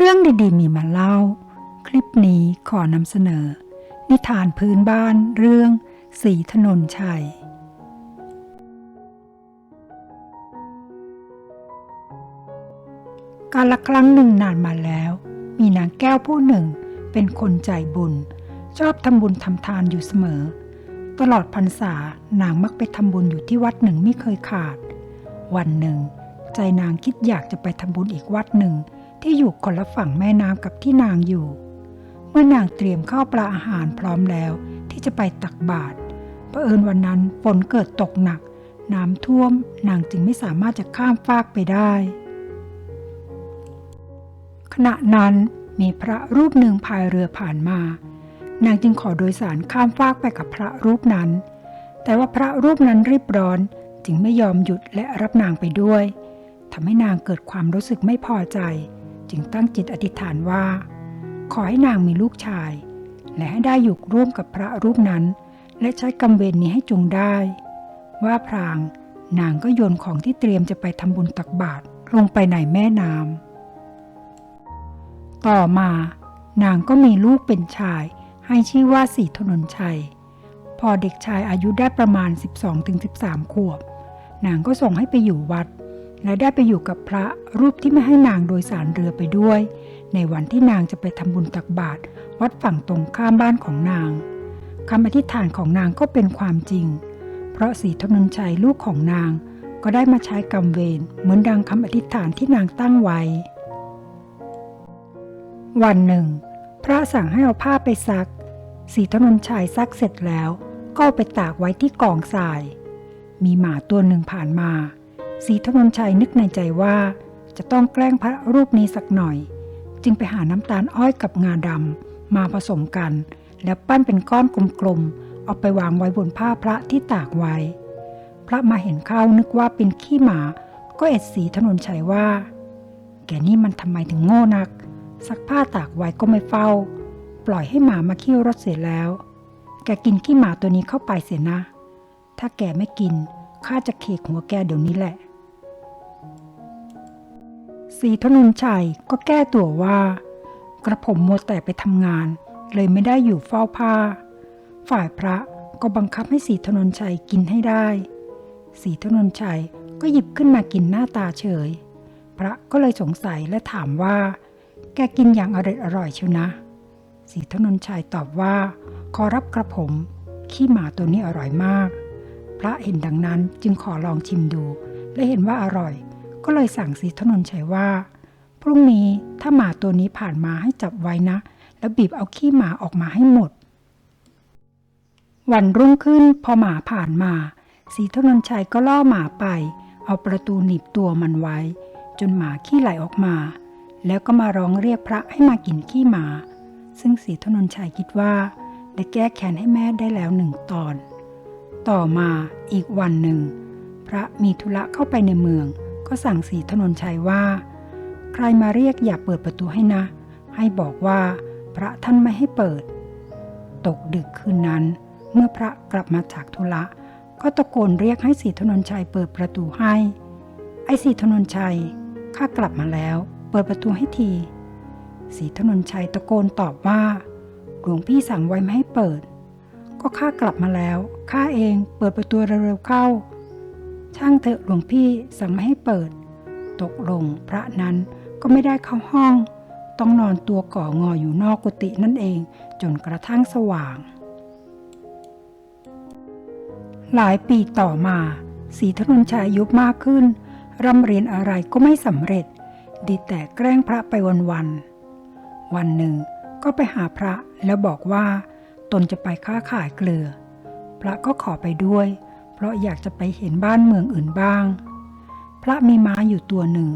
เรื่องดีๆ มีมาเล่า คลิปนี้ขอนำเสนอ นิทานพื้นบ้านเรื่องสีถนนชัย การละครั้งหนึ่งนานมาแล้ว มีนางแก้วผู้หนึ่งเป็นคนใจบุญ ชอบทำบุญทำทานอยู่เสมอ ตลอดพรรษานางมักไปทำบุญอยู่ที่วัดหนึ่งไม่เคยขาด วันหนึ่ง ใจนางคิดอยากจะไปทำบุญอีกวัดหนึ่ง ที่อยู่คนละฝั่งแม่น้ำกับที่นางอยู่ เมื่อนางเตรียมข้าวปลาอาหารพร้อมแล้วที่จะไปตักบาตรเผอิญวันนั้นฝนเกิดตกหนัก น้ำท่วมนางจึงไม่สามารถจะข้ามฟากไปได้ ขณะนั้นมีพระรูปหนึ่งพายเรือผ่านมา นางจึงขอโดยสารข้ามฟากไปกับพระรูปนั้น แต่ว่าพระรูปนั้นรีบร้อนจึงไม่ยอมหยุดและรับนางไปด้วยทำให้นางเกิดความรู้สึกไม่พอใจ จึงตั้งจิตอธิษฐานว่า ขอให้นางมีลูกชาย และให้ได้อยู่ร่วมกับพระรูปนั้น และใช้กรรมเวรนี้ให้จงได้ ว่าพรางนางก็โยนของที่เตรียมจะไปทำบุญตักบาตรลงไปในแม่น้ำต่อมา นางก็มีลูกเป็นชาย ให้ชื่อว่าสีถนนชัย พอเด็กชายอายุได้ประมาณ 12-13 ขวบ นางก็ส่งให้ไปอยู่วัด และได้ไปอยู่กับพระรูปที่ไม่ให้นางโดยสารเรือไปด้วย ในวันที่นางจะไปทำบุญตักบาตรวัดฝั่งตรงข้ามบ้านของนางคำอธิษฐานของนางก็เป็นความจริง เพราะสีถนนชัยลูกของนาง ก็ได้มาใช้กรรมเวรเหมือนดังคำอธิษฐานที่นางตั้งไว้ วันหนึ่ง พระสั่งให้เอาผ้าไปซัก สีถนนชัยซักเสร็จแล้ว ก็ไปตากไว้ที่กองทราย มีหมาตัวหนึ่งผ่านมา สีถนนชัยนึกในใจว่า จะต้องแกล้งพระรูปนี้สักหน่อย จึงไปหาน้ำตาลอ้อยกับงาดำมาผสมกัน แล้วปั้นเป็นก้อนกลมๆเอาไปวางไว้บนผ้าพระที่ตากไว้ พระมาเห็นเข้านึกว่าเป็นขี้หมา ก็เอ็ดสีถนนชัยว่า แกนี่มันทำไมถึงโง่นักซักผ้าตากไว้ก็ไม่เฝ้า ปล่อยให้หมามาขี้รถเสียแล้ว แกกินขี้หมาตัวนี้เข้าไปเสียนะ ถ้าแกไม่กินข้าจะเขกหัวแกเดี๋ยวนี้แหละ สีถนนชัยก็แก้ตัวว่า กระผมมัวแต่ไปทำงาน เลยไม่ได้อยู่เฝ้าผ้า ฝ่ายพระก็บังคับให้สีถนนชัยกินให้ได้ สีถนนชัยก็หยิบขึ้นมากินหน้าตาเฉย พระก็เลยสงสัยและถามว่า แกกินอย่างอร่อยอร่อยเชียวนะ สีถนนชัยตอบว่า ขอรับกระผมขี้หมาตัวนี้อร่อยมาก พระเห็นดังนั้นจึงขอลองชิมดู และเห็นว่าอร่อย ก็เลยสั่งสีถนนชัยว่า พรุ่งนี้ถ้าหมาตัวนี้ผ่านมาให้จับไว้นะ แล้วบีบเอาขี้หมาออกมาให้หมด วันรุ่งขึ้นพอหมาผ่านมาสีถนนชัยก็ล่อหมาไป เอาประตูหนีบตัวมันไว้ จนหมาขี้ไหลออกมา แล้วก็มาร้องเรียกพระให้มากินขี้หมา ซึ่งสีถนนชัยคิดว่า ได้แก้แค้นให้แม่ได้แล้วหนึ่งตอน ต่อมาอีกวันหนึ่ง พระมีธุระเข้าไปในเมือง ก็สั่งสีถนนชัยว่า ใครมาเรียกอย่าเปิดประตูให้นะ ให้บอกว่าพระท่านไม่ให้เปิด ตกดึกคืนนั้น เมื่อพระกลับมาจากธุระก็ตะโกนเรียกให้สีถนนชัยเปิดประตูให้ ไอ้สีถนนชัยข้ากลับมาแล้ว เปิดประตูให้ทีสีถนนชัยตะโกนตอบว่าหลวงพี่สั่งไว้ไม่ให้เปิด ก็ข้ากลับมาแล้วข้าเองเปิดประตูเร็วๆเข้า ช่างเถอะหลวงพี่สั่งไม่ให้เปิด ตกลงพระนั้นก็ไม่ได้เข้าห้อง ต้องนอนตัวก่องออยู่นอกกุฏินั่นเองจนกระทั่งสว่าง หลายปีต่อมา สีถนนชัยอายุมากขึ้นร่ำเรียนอะไรก็ไม่สำเร็จ ดีแต่แกล้งพระไปวันๆวันหนึ่งก็ไปหาพระแล้วบอกว่า ตนจะไปค้าขายเกลือ พระก็ขอไปด้วย เพราะอยากจะไปเห็นบ้านเมืองอื่นบ้าง พระมีม้าอยู่ตัวหนึ่ง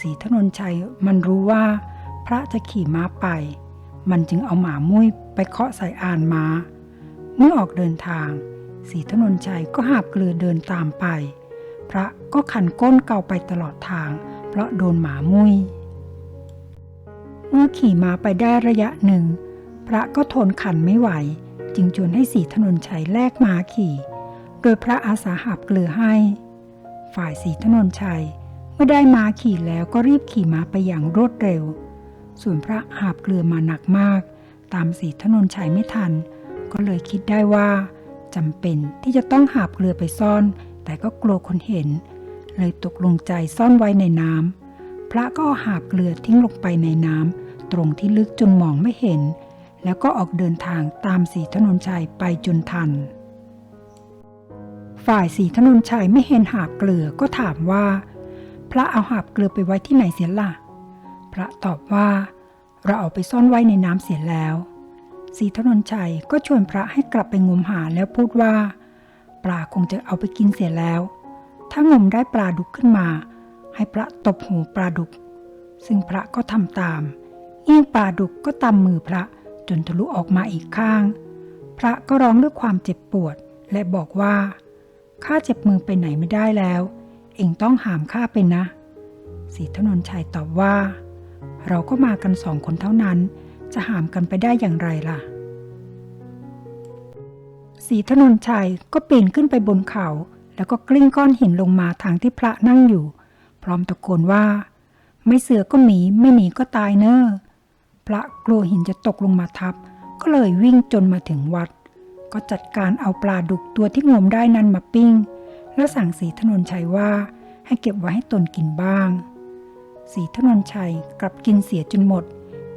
สีถนนชัยมันรู้ว่า พระจะขี่ม้าไป มันจึงเอาหมามุ้ยไปเคาะใส่อานม้า เมื่อออกเดินทางสีถนนชัยก็หาบเกลือเดินตามไป พระก็ขันก้นเกาไปตลอดทาง เพราะโดนหมามุ้ยเมื่อขี่ม้าไปได้ระยะหนึ่ง พระก็ทนขันไม่ไหว จึงชวนให้สีถนนชัยแลกม้าขี่ โดยพระอาสาหาบเกลือให้ ฝ่ายสีถนนชัยเมื่อได้มาขี่แล้วก็รีบขี่ม้าไปอย่างรวดเร็ว ส่วนพระหาบเกลือมาหนักมาก ตามสีถนนชัยไม่ทัน ก็เลยคิดได้ว่าจำเป็นที่จะต้องหาบเกลือไปซ่อน แต่ก็กลัวคนเห็น เลยตกลงใจซ่อนไว้ในน้ำพระก็หาบเกลือทิ้งลงไปในน้ำตรงที่ลึกจนมองไม่เห็น แล้วก็ออกเดินทางตามสีถนนชัยไปจนทัน ฝ่ายสีถนนชัยไม่เห็นหาบเกลือก็ถามว่า พระเอาหาบเกลือไปไว้ที่ไหนเสียล่ะ พระตอบว่า เราเอาไปซ่อนไว้ในน้ำเสียแล้วสีถนนชัยก็ชวนพระให้กลับไปงมหาแล้วพูดว่า ปลาคงจะเอาไปกินเสียแล้ว ถ้างมได้ปลาดุกขึ้นมา ให้พระตบหูปลาดุก ซึ่งพระก็ทำตามยิ่งปลาดุกก็ตำมือพระจนทะลุออกมาอีกข้าง พระก็ร้องด้วยความเจ็บปวดและบอกว่า ข้าเจ็บมือไปไหนไม่ได้แล้ว เองต้องหามข้าไปนะสีถนนชัยตอบว่า เราก็มากันสองคนเท่านั้น จะหามกันไปได้อย่างไรล่ะสีถนนชัยก็ปีนขึ้นไปบนเขา แล้วก็กลิ้งก้อนหินลงมาทางที่พระนั่งอยู่ พร้อมตะโกนว่า ไม่เสือก็หมีไม่หนีก็ตายเนอ้อพระกลัวหินจะตกลงมาทับ ก็เลยวิ่งจนมาถึงวัด ก็จัดการเอาปลาดุกตัวที่งมได้นั้นมาปิ้ง แล้วสั่งสีถนนชัยว่าให้เก็บไว้ให้ตนกินบ้าง สีถนนชัยกลับกินเสียจนหมด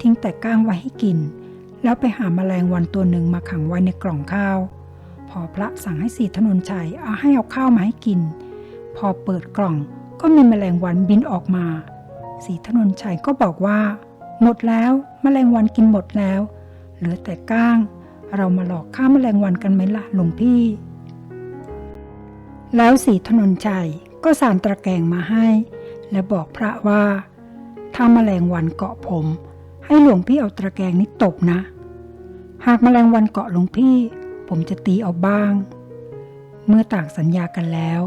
ทิ้งแต่ก้างไว้ให้กิน แล้วไปหาแมลงวันตัวหนึ่งมาขังไว้ในกล่องข้าว พอพระสั่งให้สีถนนชัยเอาให้เอาข้าวมาให้กิน พอเปิดกล่องก็มีแมลงวันบินออกมา สีถนนชัยก็บอกว่า หมดแล้วแมลงวันกินหมดแล้ว เหลือแต่ก้าง เรามาหลอกฆ่าแมลงวันกันไหมล่ะหลวงพี่ แล้วสีถนนชัยก็สารตะแกงมาให้ และบอกพระว่า ถ้าแมลงวันเกาะผม ให้หลวงพี่เอาตะแกงนี้ตบนะ หากแมลงวันเกาะหลวงพี่ ผมจะตีเอาบ้าง เมื่อต่างสัญญากันแล้ว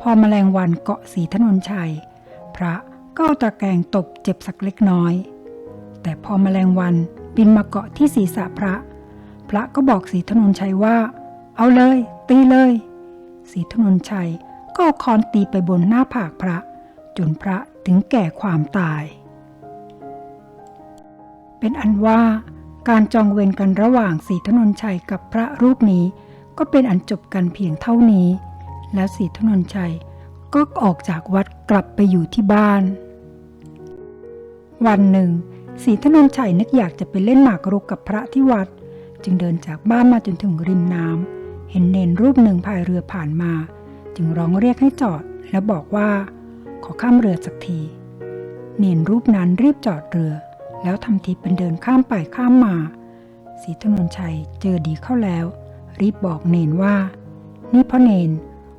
พอแมลงวันเกาะสีถนนชัย พระก็เอาตะแกงตบเจ็บสักเล็กน้อย แต่พอแมลงวันบินมาเกาะที่ศีรษะพระ พระก็บอกสีถนนชัยว่า เอาเลย ตีเลยสีถนนชัยก็เอาค้อนตีไปบนหน้าผากพระ จนพระถึงแก่ความตาย เป็นอันว่าการจองเวรกันระหว่างสีถนนชัยกับพระรูปนี้ ก็เป็นอันจบกันเพียงเท่านี้ แล้วสีถนนชัยก็ออกจากวัดกลับไปอยู่ที่บ้าน วันหนึ่งสีถนนชัยนึกอยากจะไปเล่นหมากรุกกับพระที่วัด จึงเดินจากบ้านมาจนถึงริมน้ำเห็นเนนรูปหนึ่งพายเรือผ่านมา จึงร้องเรียกให้จอดแล้วบอกว่า ขอข้ามเรือสักที เนนรูปนั้นรีบจอดเรือ แล้วทำทีเป็นเดินข้ามไปข้ามมาสีถนนชัยเจอดีเข้าแล้ว รีบบอกเนนว่า นี่พ่อเนน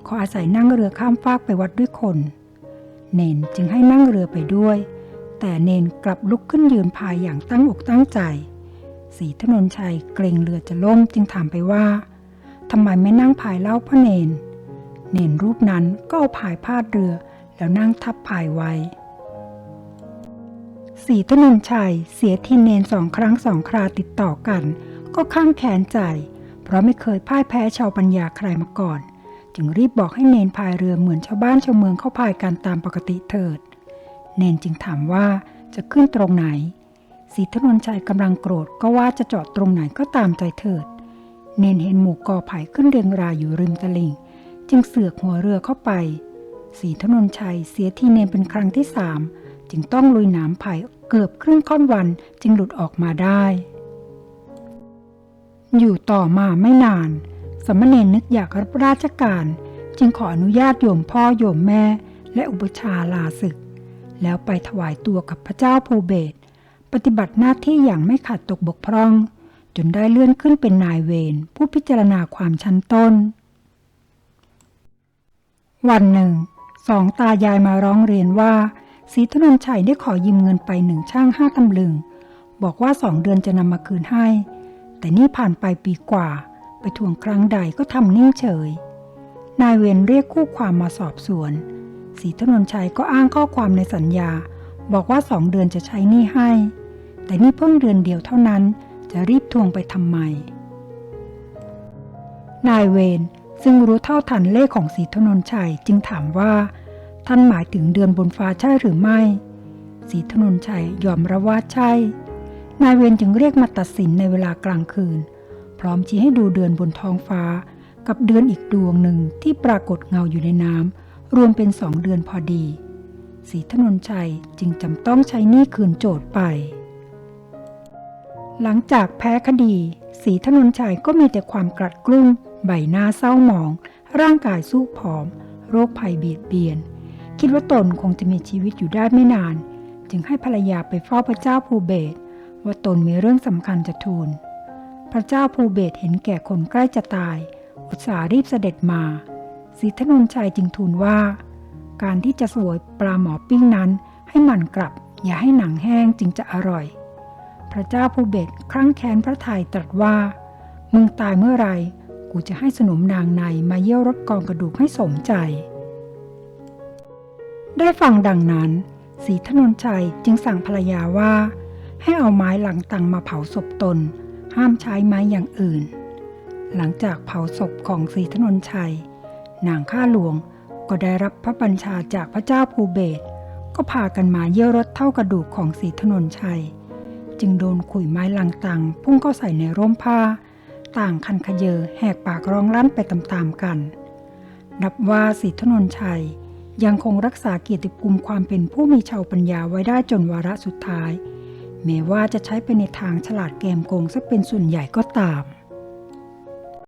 ขออาศัยนั่งเรือข้ามฟากไปวัดด้วยคน เนนจึงให้นั่งเรือไปด้วย แต่เนนกลับลุกขึ้นยืนพายอย่างตั้งอกตั้งใจ สีถนนชัยเกรงเรือจะล่มจึงถามไปว่าทำไมไม่นั่งพายเล่าพ่อเนน เนนรูปนั้นก็เอาพายพาดเรือแล้วนั่งทับพายไว้สีถนนชัยเสียทีเนนสองครั้งสองคราติดต่อกัน ก็ข้างแขนใจ เพราะไม่เคยพ่ายแพ้ชาวปัญญาใครมาก่อน จึงรีบบอกให้เนนพายเรือเหมือนชาวบ้านชาวเมืองเข้าพายกันตามปกติเถิด เนนจึงถามว่าจะขึ้นตรงไหน สีถนนชัยกำลังโกรธก็ว่าจะจอดตรงไหนก็ตามใจเถิด เนนเห็นหมู่กอไผ่ขึ้นเรียงรายอยู่ริมตลิ่ง จึงเสือกหัวเรือเข้าไป สีถนนชัยเสียทีเนนเป็นครั้งที่สามจึงต้องลุยหน้ำไผ่เกือบครึ่งค่อนวันจึงหลุดออกมาได้ อยู่ต่อมาไม่นาน สมณเณรนึกอยากรับราชการ จึงขออนุญาตโยมพ่อโยมแม่ และอุปชาลาศึก แล้วไปถวายตัวกับพระเจ้าภูเบศ ปฏิบัติหน้าที่อย่างไม่ขาดตกบกพร่อง จนได้เลื่อนขึ้นเป็นนายเวรผู้พิจารณาความชั้นต้น วันหนึ่ง สองตายายมาร้องเรียนว่าสีถนนชัยได้ขอยืมเงินไปหนึ่งช่างห้าตำลึง บอกว่าสองเดือนจะนำมาคืนให้ แต่นี่ผ่านไปปีกว่า ไปทวงครั้งใดก็ทำนิ่งเฉย นายเวรเรียกคู่ความมาสอบสวนสีถนนชัยก็อ้างข้อความในสัญญา บอกว่าสองเดือนจะใช้หนี้ให้ แต่นี่เพิ่งเดือนเดียวเท่านั้นจะรีบทวงไปทำไม นายเวรซึ่งรู้เท่าทันเลขของสีถนนชัยจึงถามว่า ท่านหมายถึงเดือนบนฟ้าใช่หรือไม่สศรีถนนชัยยอมรับว่าใช่ นายเวรจึงเรียกมาตัดสินในเวลากลางคืน พร้อมชี้ให้ดูเดือนบนท้องฟ้า กับเดือนอีกดวงหนึ่งที่ปรากฏเงาอยู่ในน้ำรวมเป็นสองเดือนพอดีศรีถนนชัยจึงจำต้องใช้หนี้คืนโจทย์ไป หลังจากแพ้คดีศรีถนนชัยก็มีแต่ความกลัดกลุ้มใบหน้าเศร้าหมอง ร่างกายสู้ผอม โรคภัยเบียดเบียน คิดว่าตนคงจะมีชีวิตอยู่ได้ไม่นาน จึงให้ภรรยาไปเฝ้าพระเจ้าภูเบศว่าตนมีเรื่องสำคัญจะทูล พระเจ้าภูเบศเห็นแก่คนใกล้จะตาย อุตส่าห์รีบเสด็จมาศรีถนนชัยจึงทูลว่า การที่จะสวยปลาหมอปิ้งนั้น ให้มันกลับ อย่าให้หนังแห้งจึงจะอร่อย พระเจ้าภูเบศครั้งแค้นพระทัยตรัสว่า มึงตายเมื่อไรกูจะให้สนมนางในมาเยี่ยวรถกองกระดูกให้สมใจ ได้ฟังดังนั้นศรีถนนชัยจึงสั่งภรรยาว่า ให้เอาไม้หลังตังมาเผาศพตน ห้ามใช้ไม้อย่างอื่น หลังจากเผาศพของศรีถนนชัย นางข้าหลวงก็ได้รับพระบัญชาจากพระเจ้าภูเบศก็พากันมาเยี่ยวรถเท่ากระดูกของศรีถนนชัย จึงโดนขุยไม้ลังตังพุ่งเข้าใส่ในร่มผ้า ต่างคันขยเยอแหกปากร้องลั่นไปตามๆกัน นับว่าสิทธนนชัยยังคงรักษาเกียรติภูมิความเป็นผู้มีชาวปัญญาไว้ได้จนวาระสุดท้ายแม้ว่าจะใช้ไปในทางฉลาดเกมโกงซะเป็นส่วนใหญ่ก็ตาม